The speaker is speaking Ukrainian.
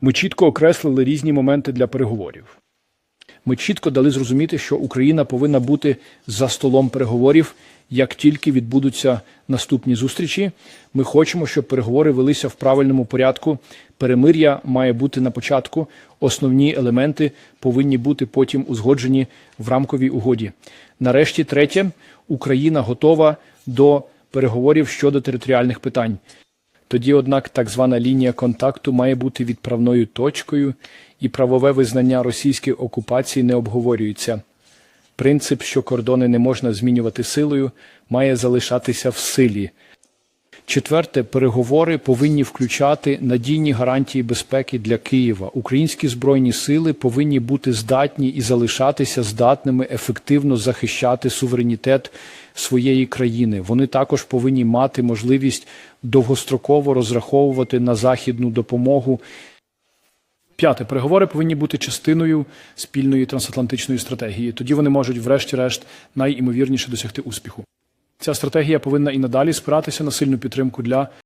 Ми чітко окреслили різні моменти для переговорів. Ми чітко дали зрозуміти, що Україна повинна бути за столом переговорів, як тільки відбудуться наступні зустрічі. Ми хочемо, щоб переговори велися в правильному порядку. Перемир'я має бути на початку. Основні елементи повинні бути потім узгоджені в рамковій угоді. Нарешті, третє, Україна готова до переговорів щодо територіальних питань. Тоді, однак, так звана лінія контакту має бути відправною точкою, і правове визнання російської окупації не обговорюється. Принцип, що кордони не можна змінювати силою, має залишатися в силі. Четверте, переговори повинні включати надійні гарантії безпеки для Києва. Українські збройні сили повинні бути здатні і залишатися здатними ефективно захищати суверенітет своєї країни. Вони також повинні мати можливість довгостроково розраховувати на західну допомогу. П'яте, переговори повинні бути частиною спільної трансатлантичної стратегії. Тоді вони можуть, врешті-решт, найімовірніше досягти успіху. Ця стратегія повинна і надалі спиратися на сильну підтримку для